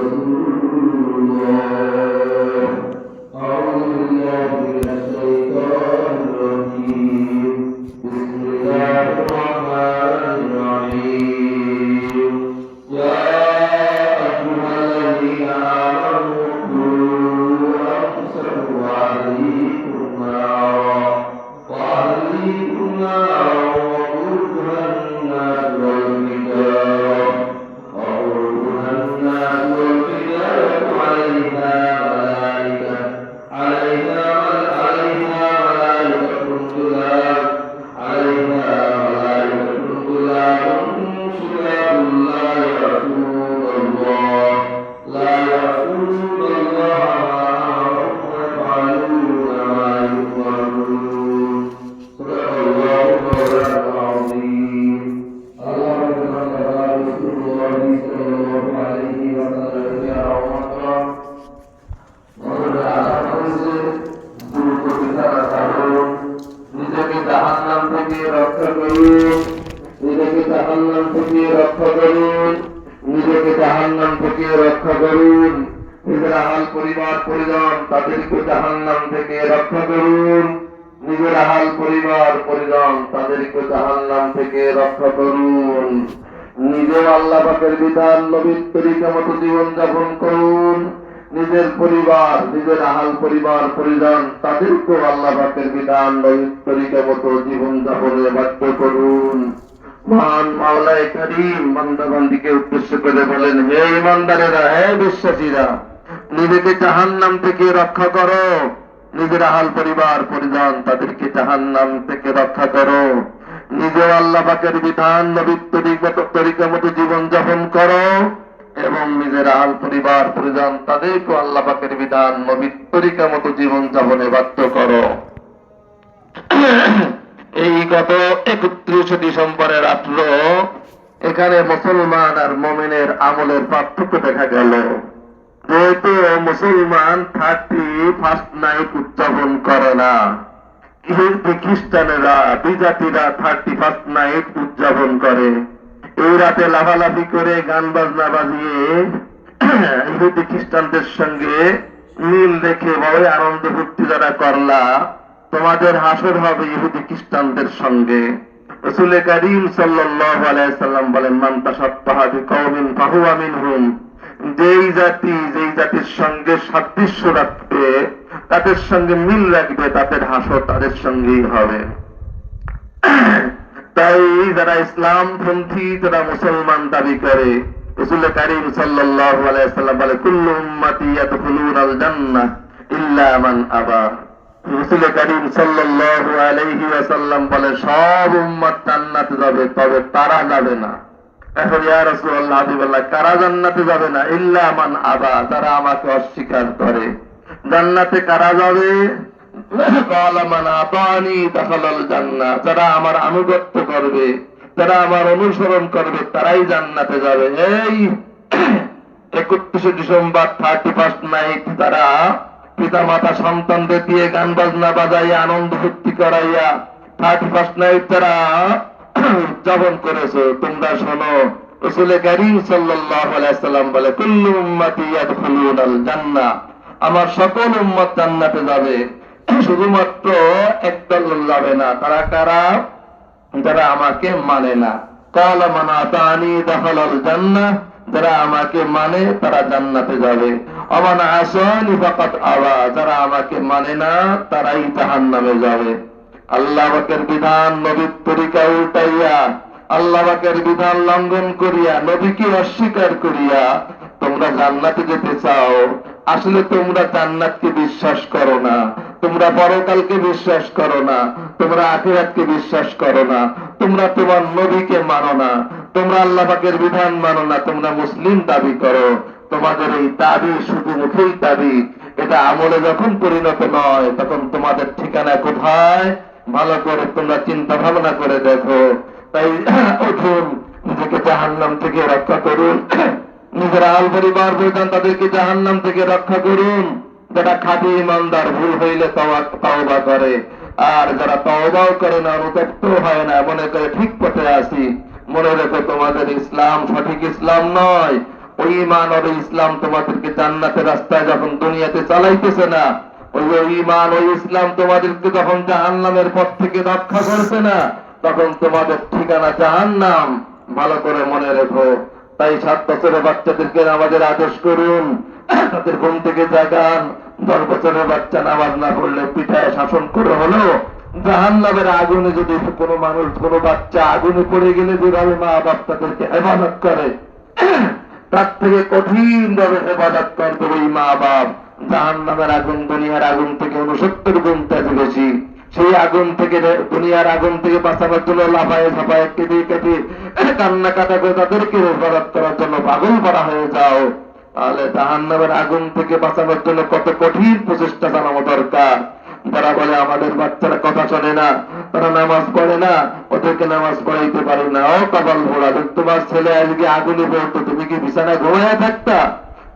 Lord. করুন। নিজেকে জাহান নাম থেকে রক্ষা করুন। নিজের হাল পরিবার, পরিজন তাদেরকে জাহান নাম থেকে রক্ষা করুন। নিজের হাল পরিবার, পরিজন তাদেরকে জাহান নাম থেকে রক্ষা করুন। নিজের আল্লাহ পাকের বিধান নবীন তরিকা মতো জীবন যাপন করুন। নিজের পরিবার, নিজের আহাল পরিবার, পরিজন তাদেরকেও আল্লাহ পাকের বিধান নবীন তরিকা মতো জীবন যাপনে বাধ্য করুন। মহান মাওলায় করিম বান্দাবান্দিকে উদ্দেশ্য করে বলেন, হে ইমানদারেরা, হে বিশ্বাসীরা, নিজেকে জাহান্নাম থেকে রক্ষা করো। নিজের আহাল পরিবার, পরিজন তাদেরকে জাহান্নাম থেকে রক্ষা করো। নিজের আল্লাহ পাকের বিধান তরিকা মতো জীবন যাপন করো এবং নিজের আহাল পরিবার, পরিজন তাদেরকে আল্লাহ পাকের বিধান, নবীর তরিকা মতো জীবন যাপনে বাধ্য করো। এই গত একত্রিশে ডিসেম্বরের রাত্র এখানে মুসলমান আর মমিনের আমলের পার্থক্য দেখা গেল। যেহেতু মুসলমান থার্টি ফার্স্ট নাইট উদযাপন করে না ইহুদি খ্রিস্টানেরা, বিজাতিরা থার্টি ফার্স্ট নাইট উদযাপন করে। এই রাতে লাফালাফি করে গান বাজনা বাজিয়ে ইহুদি খ্রিস্টানদের সঙ্গে মিল রেখে বড় আনন্দ ফুর্তি যারা করলা তোমাদের হাসর হবে ইহুদি খ্রিস্টানদের সঙ্গে। করিম বলেন যেই জাতি, যেই জাতির সঙ্গে সাদৃশ্য রাখবে, তাদের সঙ্গে মিল রাখবে, তাদের হাসর তাদের সঙ্গেই হবে। তাই যারা ইসলাম পন্থী যারা মুসলমান দাবি করে, রসুল করিম বলে, কুল্লু উম্মতি ইয়াদখুলুনাল জান্নাহ ইল্লা মান আবা। রসুল করিম বলে, সব যাবে, তবে তারা যাবে না। এখন ইয়া হাবিবাল্লাহ, কারা জান্নাতে যাবে না? ইল্লা আবা আমাকে অস্বীকার করে। জান্নাতে কারা যাবে? যারা আমার আনুগত্য করবে, যারা আমার অনুসরণ করবে, তারাই জান্নাতে যাবে। এই একত্রিশে ডিসেম্বর থার্টি ফার্স্ট নাইট তারা পিতা মাতা সন্তানদের দিয়ে গান বাজনা বাজাইয়া আনন্দ ফুর্তি করাইয়া থার্টি ফার্স্ট নাইট তারা উদযাপন করেছ। তোমরা শোনো বলে, কুল্লু উম্মতি ইয়াদখুলুনাল জান্নাহ আমার সকল উম্মত জান্নাতে যাবে। শুধুমাত্র একদল যাবে না, তারা কারা? যারা আমাকে মানে না। কাল মানা তানি দাখালাল জান্নাহ যারা আমাকে মানে তারা জান্নাতে যাবে। অমান আসানি ফাকাত আওয়া যারা আমাকে মানে না, তারাই জাহান্নামে যাবে। আল্লাহ পাকের বিধান নবীর তরিকা উল্টাইয়া, আল্লাহ পাকের বিধান লঙ্ঘন করিয়া, নবীকে অস্বীকার করিয়া, তোমরা জান্নাতে যেতে চাও। আসলে তোমরা জান্নাতকে বিশ্বাস করো না। তোমরা পরকালকে বিশ্বাস করো না। তোমরা আখিরাতকে বিশ্বাস করো না। তোমরা তোমার নবীকে মানো না। তোমরা আল্লাহ পাকের বিধান মানো না, তোমরা মুসলিম দাবি করো। তোমাদের এই দাবি শুধু মুখেই দাবি। এটা আমলে যখন পরিণত নয়, তখন তোমাদের ঠিকানা কোথায়? ভালো করে তোমরা চিন্তা ভাবনা করে দেখো। তাই উঠুন, নিজেকে জাহান্নাম থেকে রক্ষা করুন। নিজের আল পরিবার বলছেন তাদেরকে জাহান্নাম থেকে রক্ষা করুন। যারা খাঁটি ইমানদার, ভুল হইলে তাওবা করে। আর যারা তওবাও করে না, অনুতপ্ত হয় না, মনে করে ঠিক পথে আসি মনে রেখো, তোমাদের ইসলাম সঠিক ইসলাম নয়। ওই ইমান ওই ইসলাম তোমাদেরকে জান্নাতের রাস্তায় যখন দুনিয়াতে চালাইতেছে না, ওই ওই ইমান ওই ইসলাম তোমাদেরকে যখন জাহান্নামের পথ থেকে রক্ষা করছে না, তখন তোমাদের ঠিকানা জাহান্নাম। ভালো করে মনে রেখো। তাই সাত বছরের বাচ্চাদেরকে নামাজের আদেশ করুন। তাদের ঘুম থেকে জাগান। দশ বছরের বাচ্চা নামাজ না পড়লে পিঠায় শাসন করে হলো। জাহান নামের আগুনে যদি কোনো মানুষ, কোনো বাচ্চা আগুনে পড়ে গেলে যেভাবে মা বাপ তাদেরকে হেফাজত করে, তার থেকে কঠিন ভাবে হেফাজত করবে ওই মা বাপ। জাহান নামের আগুন দুনিয়ার আগুন থেকে উনসত্তর গুণ তেজ বেশি। সেই আগুন থেকে দুনিয়ার আগুন থেকে বাঁচানোর জন্য লাফায় ঝাপায় কেঁদে কেঁদে কান্না কাটা করে তাদেরকে হেফাজত করার জন্য পাগল করা হয়ে যাও। তাহলে জাহান নামের আগুন থেকে বাঁচানোর জন্য কত কঠিন প্রচেষ্টা জানানো দরকার। তারা বলে, আমাদের বাচ্চারা কথা শোনে না, তারা নামাজ পড়ে না, ওদেরকে নামাজ পড়াইতে পারে না। ও কপাল ভোলা তোমার ছেলে আজকে আগুনে পড়তো, তুমি কি বিছানায় ঘুমায় থাকতা?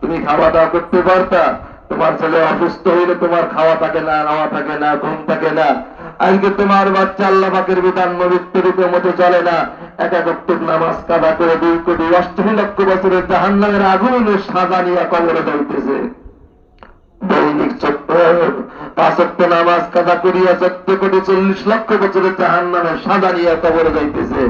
তুমি খাওয়া দাওয়া করতে পারতা? তোমার ছেলে অসুস্থ হইলে তোমার খাওয়া থাকে না, নাওয়া থাকে না, ঘুম থাকে না। আজকে তোমার বাচ্চা আল্লাহ পাকের বিধান নবীর মতো চলে না। একাত্তর নামাজ কাদা করে দুই কোটি অষ্টমী লক্ষ বছরের জাহান্নামের আগুনের সাজা নিয়ে কবরে যাইতেছে। পাঁচক্ত নামাজ কাদা করিয়া চোদ্দ কোটি চল্লিশ লক্ষ বছরের জাহান নামে সাদা নিয়ে কবরে যাইতেছে।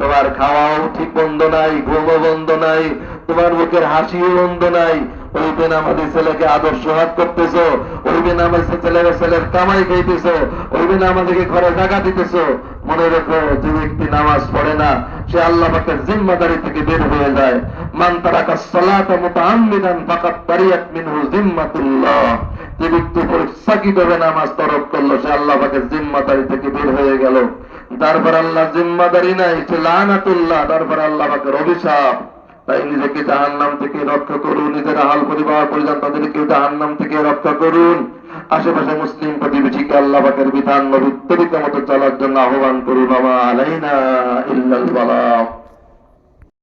তোমার খাওয়াও ঠিক বন্ধ নাই, ঘুমও বন্ধ নাই, তোমার মুখের হাসিও বন্ধ নাই। ওই বেনামাজি ছেলেকে আদর্শ হাত করতেছো, ওই বেনামাজি ছেলের ছেলের কামাই খাইতেছো, ওই বেনামাজিকে ঘরে জায়গা দিতেছো। মনে রেখো, যে ব্যক্তি নামাজ পড়ে না, সে আল্লাহ পাকের জিম্মাদারি থেকে বের হয়ে যায়। মান তারাকা সালাতা মুতাআম্মিদান ফাকাত বারিয়াত মিনহু জিম্মাতুল্লাহ। যে নামাজ করল। সে জিম্মাদারি থেকে বের হয়ে গেল। তারপর আল্লাহ জিম্মাদারি নাই, সে লানাতুল্লাহ তারপর অভিশাপ। তাই নিজেকে জাহান্নাম থেকে রক্ষা করুন, নিজের পরিবার তাদেরকে জাহান্নাম থেকে রক্ষা করুন। আশেপাশে মুসলিম প্রতিবেশীকে আল্লাহ বিধান নবী তরিকা মতো চলার জন্য আহ্বান করুন। বালাগ